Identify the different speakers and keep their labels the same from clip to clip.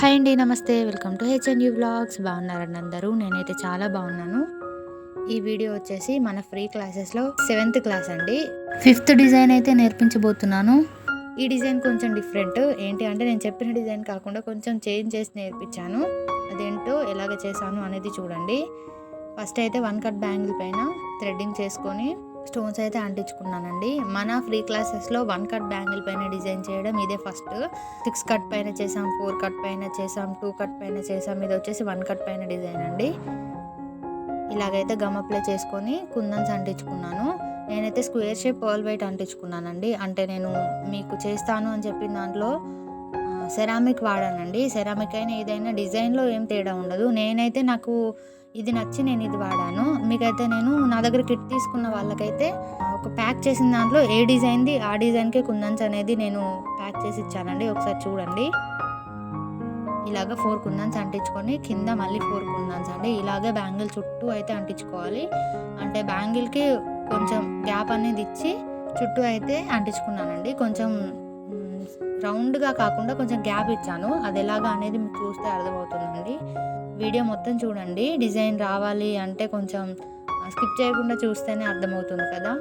Speaker 1: Hi అండి నమస్తే. Welcome to HN U blogs బాగున్నారండి అందరూ? నేనైతే చాలా బాగున్నాను. ఈ వీడియో వచ్చేసి మన ఫ్రీ క్లాసెస్లో సెవెంత్ క్లాస్ అండి. ఫిఫ్త్ డిజైన్ అయితే నేర్పించబోతున్నాను. ఈ డిజైన్ కొంచెం డిఫరెంట్. ఏంటి అంటే నేను చెప్పిన డిజైన్ కాకుండా కొంచెం చేంజ్ చేసి నేర్పించాను. అదేంటో ఎలాగ చేశాను అనేది చూడండి. ఫస్ట్ అయితే వన్ కట్ బ్యాంగిల్ పైన థ్రెడ్డింగ్ చేసుకొని స్టోన్స్ అయితే అంటించుకున్నానండి. మన ఫ్రీ క్లాసెస్లో వన్ కట్ బ్యాంగిల్ పైన డిజైన్ చేయడం ఇదే ఫస్ట్. సిక్స్ కట్ పైన చేసాం ఫోర్ కట్ పైన చేసాం టూ కట్ పైన చేసాం ఇది వచ్చేసి వన్ కట్ పైన డిజైన్ అండి. ఇలాగైతే గమ్ అప్లై చేసుకొని కుందన్స్ అంటించుకున్నాను. నేనైతే స్క్వేర్ షేప్ పర్ల్ వైట్ అంటించుకున్నానండి. అంటే నేను మీకు చేస్తాను అని చెప్పిన దాంట్లో సెరామిక్ వాడానండి. సెరామిక్ అయినా ఏదైనా డిజైన్లో ఏం తేడా ఉండదు. నేనైతే నాకు ఇది నచ్చి నేను ఇది వాడాను. మీకైతే నేను నా దగ్గర కిట్ తీసుకున్న వాళ్ళకైతే ఒక ప్యాక్ చేసిన దాంట్లో ఏ డిజైన్ది ఆ డిజైన్కే కుందన్స్ అనేది నేను ప్యాక్ చేసి ఇచ్చానండి. ఒకసారి చూడండి. ఇలాగ ఫోర్ కుందన్స్ అంటించుకొని కింద మళ్ళీ ఫోర్ కుందన్స్ అండి. ఇలాగే బ్యాంగిల్ చుట్టూ అయితే అంటించుకోవాలి. అంటే బ్యాంగిల్కి కొంచెం గ్యాప్ అనేది ఇచ్చి చుట్టూ అయితే అంటించుకున్నానండి. కొంచెం రౌండ్గా కాకుండా కొంచెం గ్యాప్ ఇచ్చాను. అది ఎలాగా అనేది మీకు చూస్తే అర్థమవుతుందండి. వీడియో మొత్తం చూడండి. డిజైన్ రావాలి అంటే కొంచెం స్కిప్ చేయకుండా చూస్తేనే అర్థమవుతుంది కదా.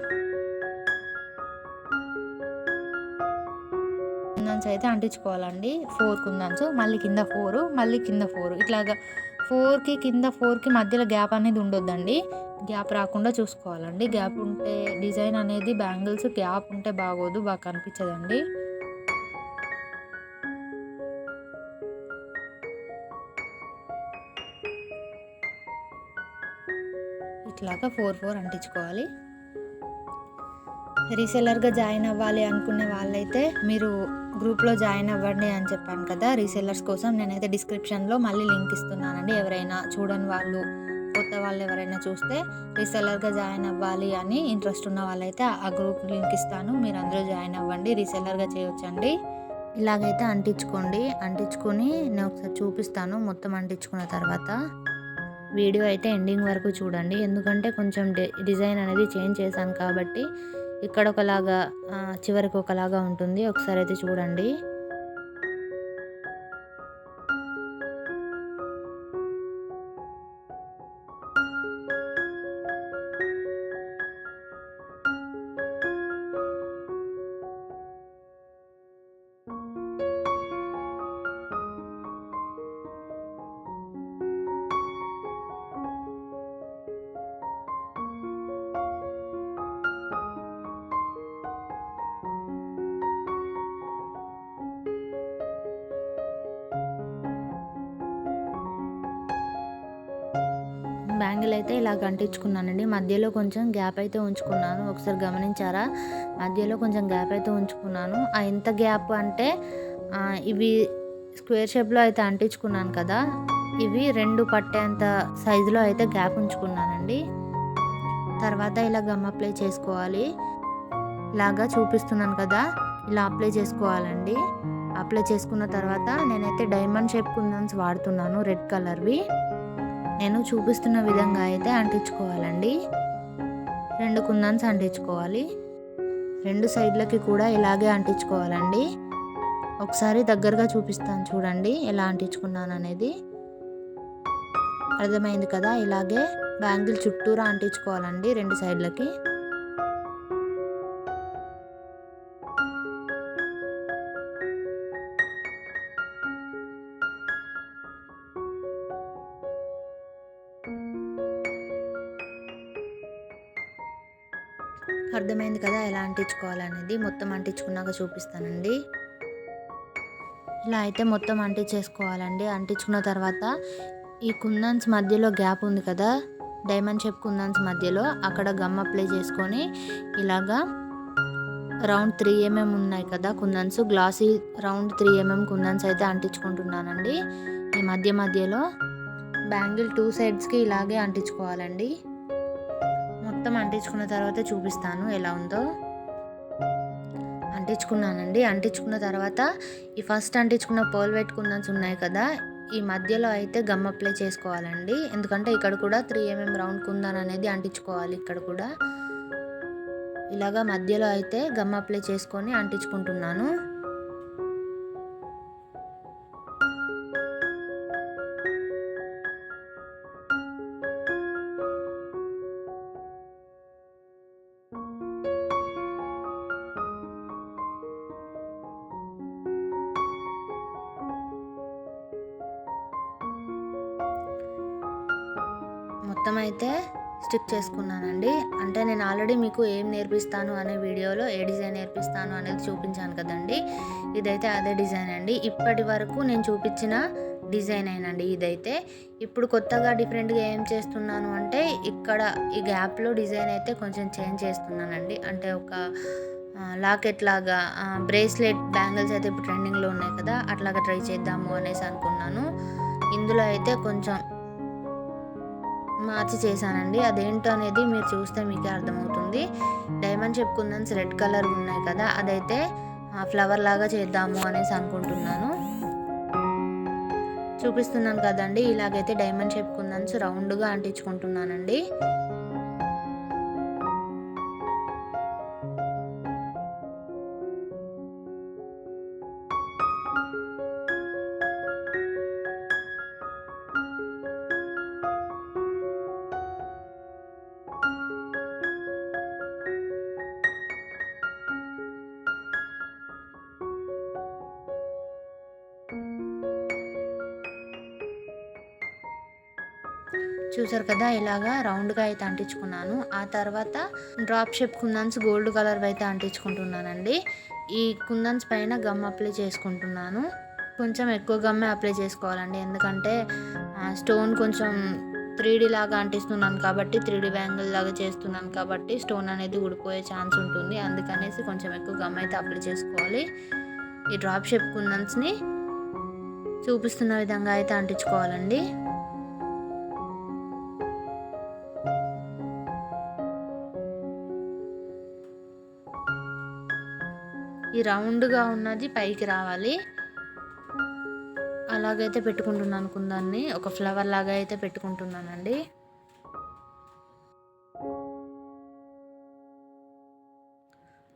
Speaker 1: కుందన్స్ అయితే అంటించుకోవాలండి. ఫోర్ కుందన్స్. మళ్ళీ కింద ఫోర్ మళ్ళీ కింద ఫోర్. ఇట్లాగా ఫోర్కి కింద ఫోర్కి మధ్యలో గ్యాప్ అనేది ఉండొద్దండి. గ్యాప్ రాకుండా చూసుకోవాలండి. గ్యాప్ ఉంటే డిజైన్ అనేది బ్యాంగిల్స్ గ్యాప్ ఉంటే బాగోదు బాగా కనిపించదండి. ఇట్లాగా ఫోర్ ఫోర్ అంటించుకోవాలి. రీసెల్లర్గా జాయిన్ అవ్వాలి అనుకునే వాళ్ళైతే మీరు గ్రూప్లో జాయిన్ అవ్వండి అని చెప్పాను కదా రీసెల్లర్స్ కోసం నేనైతే డిస్క్రిప్షన్లో మళ్ళీ లింక్ ఇస్తున్నానండి. ఎవరైనా చూడని వాళ్ళు కొత్త వాళ్ళు ఎవరైనా చూస్తే రీసెల్లర్గా జాయిన్ అవ్వాలి అని ఇంట్రెస్ట్ ఉన్న వాళ్ళైతే ఆ గ్రూప్ లింక్ ఇస్తాను. మీరు అందరూ జాయిన్ అవ్వండి రీసెల్లర్గా చేయొచ్చండి. ఇలాగైతే అంటించుకోండి. అంటించుకొని నేను ఒకసారి చూపిస్తాను. మొత్తం అంటించుకున్న తర్వాత వీడియో అయితే ఎండింగ్ వరకు చూడండి. ఎందుకంటే కొంచెం డి- డిజైన్ అనేది చేంజ్ చేశాను కాబట్టి ఇక్కడ ఒకలాగా చివరికి ఒకలాగా ఉంటుంది. ఒకసారి అయితే చూడండి. బ్యాంగిల్ అయితే ఇలా అంటించుకున్నానండి మధ్యలో కొంచెం గ్యాప్ అయితే ఉంచుకున్నాను. ఒకసారి గమనించారా? మధ్యలో కొంచెం గ్యాప్ అయితే ఉంచుకున్నాను. ఎంత గ్యాప్ అంటే ఇవి స్క్వేర్ షేప్లో అయితే అంటించుకున్నాను కదా ఇవి రెండు పట్టేంత సైజులో అయితే గ్యాప్ ఉంచుకున్నానండి. తర్వాత ఇలా గమ్ అప్లై చేసుకోవాలి. ఇలాగా చూపిస్తున్నాను కదా ఇలా అప్లై చేసుకోవాలండి. అప్లై చేసుకున్న తర్వాత నేనైతే డైమండ్ షేప్ కుందన్స్ వాడుతున్నాను రెడ్ కలర్వి. నేను చూపిస్తున్న విధంగా అయితే అంటించుకోవాలండి. రెండు కుందన్స్ అంటించుకోవాలి. రెండు సైడ్లకి కూడా ఇలాగే అంటించుకోవాలండి. ఒకసారి దగ్గరగా చూపిస్తాను చూడండి ఎలా అంటించుకున్నాను అనేది. అర్థమైంది కదా? ఇలాగే బ్యాంగిల్ చుట్టూరా అంటించుకోవాలండి రెండు సైడ్లకి. అర్థమైంది కదా ఎలా అంటించుకోవాలనేది. మొత్తం అంటించుకున్నాక చూపిస్తానండి. ఇలా అయితే మొత్తం అంటించేసుకోవాలండి. అంటించుకున్న తర్వాత ఈ కుందన్స్ మధ్యలో గ్యాప్ ఉంది కదా. డైమండ్ షేప్ కుందన్స్ మధ్యలో అక్కడ గమ్ అప్లై చేసుకొని ఇలాగా రౌండ్ త్రీ ఎంఎం ఉన్నాయి కదా kundans. Glossy round three MM kundans అయితే అంటించుకుంటున్నానండి. ఈ మధ్య మధ్యలో బ్యాంగిల్ టూ సైడ్స్కి ఇలాగే అంటించుకోవాలండి. మొత్తం అంటించుకున్న తర్వాత చూపిస్తాను ఎలా ఉందో. అంటించుకున్నానండి. అంటించుకున్న తర్వాత ఈ ఫస్ట్ అంటించుకున్న పర్ల్ వైట్ కుందన్స్ ఉన్నాయి కదా. ఈ మధ్యలో అయితే గమ్ అప్లై చేసుకోవాలండి. ఎందుకంటే ఇక్కడ కూడా త్రీ ఎంఎం రౌండ్ కుందన్ అనేది అంటించుకోవాలి ఇక్కడ కూడా. ఇలాగా మధ్యలో అయితే గమ్ అప్లై చేసుకొని అంటించుకుంటున్నాను. మొత్తం అయితే స్టిక్ చేసుకున్నానండి. అంటే నేను ఆల్రెడీ మీకు ఏం నేర్పిస్తాను అనే వీడియోలో ఏ డిజైన్ నేర్పిస్తాను అనేది చూపించాను కదండి. ఇదైతే అదే డిజైన్ అండి. ఇప్పటి వరకు నేను చూపించిన డిజైన్ అయినండి ఇదైతే. ఇప్పుడు కొత్తగా డిఫరెంట్గా ఏం చేస్తున్నాను అంటే ఇక్కడ ఈ గ్యాప్లో డిజైన్ అయితే కొంచెం చేంజ్ చేస్తున్నానండి. అంటే ఒక లాకెట్ లాగా బ్రేస్లెట్ బ్యాంగిల్స్ అయితే ఇప్పుడు ట్రెండింగ్లో ఉన్నాయి కదా అట్లాగా ట్రై చేద్దాము అనేసి అనుకున్నాను. ఇందులో అయితే కొంచెం మార్చి చేశానండి. అదేంటో అనేది మీరు చూస్తే మీకే అర్థమవుతుంది. డైమండ్ చెప్పుకుందని రెడ్ కలర్ ఉన్నాయి కదా అదైతే ఫ్లవర్ లాగా చేద్దాము అనేసి అనుకుంటున్నాను. చూపిస్తున్నాను కదండి ఇలాగైతే డైమండ్ షేప్ కుందన్స్ రౌండ్గా అంటించుకుంటున్నానండి. చూసారు కదా ఇలాగా రౌండ్గా అయితే అంటించుకున్నాను. ఆ తర్వాత drop shape kundans gold colour అయితే అంటించుకుంటున్నానండి. ఈ కుందన్స్ పైన గమ్ అప్లై చేసుకుంటున్నాను. కొంచెం ఎక్కువ గమ్మే అప్లై చేసుకోవాలండి. ఎందుకంటే స్టోన్ కొంచెం త్రీ లాగా అంటిస్తున్నాను కాబట్టి త్రీ బ్యాంగిల్ లాగా చేస్తున్నాను కాబట్టి స్టోన్ అనేది ఊడిపోయే ఛాన్స్ ఉంటుంది. అందుకనేసి కొంచెం ఎక్కువ గమ్ అయితే అప్లై చేసుకోవాలి. ఈ డ్రాప్ షేప్ కుందన్స్ని చూపిస్తున్న విధంగా అయితే అంటించుకోవాలండి. ఈ రౌండ్గా ఉన్నది పైకి రావాలి. అలాగైతే పెట్టుకుంటున్నాను కుందాన్ని ఒక ఫ్లవర్ లాగా అయితే పెట్టుకుంటున్నానండి.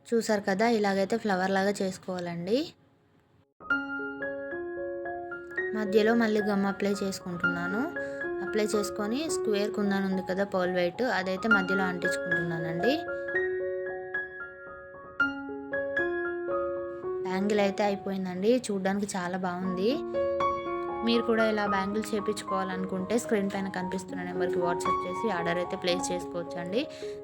Speaker 1: చూసారు కదా ఇలాగైతే ఫ్లవర్ లాగా చేసుకోవాలండి. మధ్యలో మళ్ళీ గమ్ అప్లై చేసుకుంటున్నాను. అప్లై చేసుకొని స్క్వేర్ కుందని ఉంది కదా పోల్ వైట్. అదైతే మధ్యలో అంటించుకుంటున్నానండి. బ్యాంగిల్ అయితే అయిపోయిందండి. చూడడానికి చాలా బాగుంది. మీరు కూడా ఇలా బ్యాంగిల్స్ చేయించుకోవాలనుకుంటే స్క్రీన్ పైన కనిపిస్తున్న నెంబర్కి వాట్సాప్ చేసి ఆర్డర్ అయితే ప్లేస్ చేసుకోవచ్చు అండి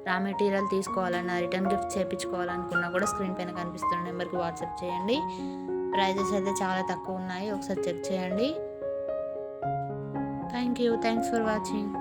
Speaker 1: రా మెటీరియల్ తీసుకోవాలన్నా రిటర్న్ గిఫ్ట్ చేయించుకోవాలనుకున్నా కూడా స్క్రీన్ పైన కనిపిస్తున్న నెంబర్కి వాట్సాప్ చేయండి. ప్రైజెస్ అయితే చాలా తక్కువ ఉన్నాయి. ఒకసారి చెక్ చేయండి. Thank you thanks for watching.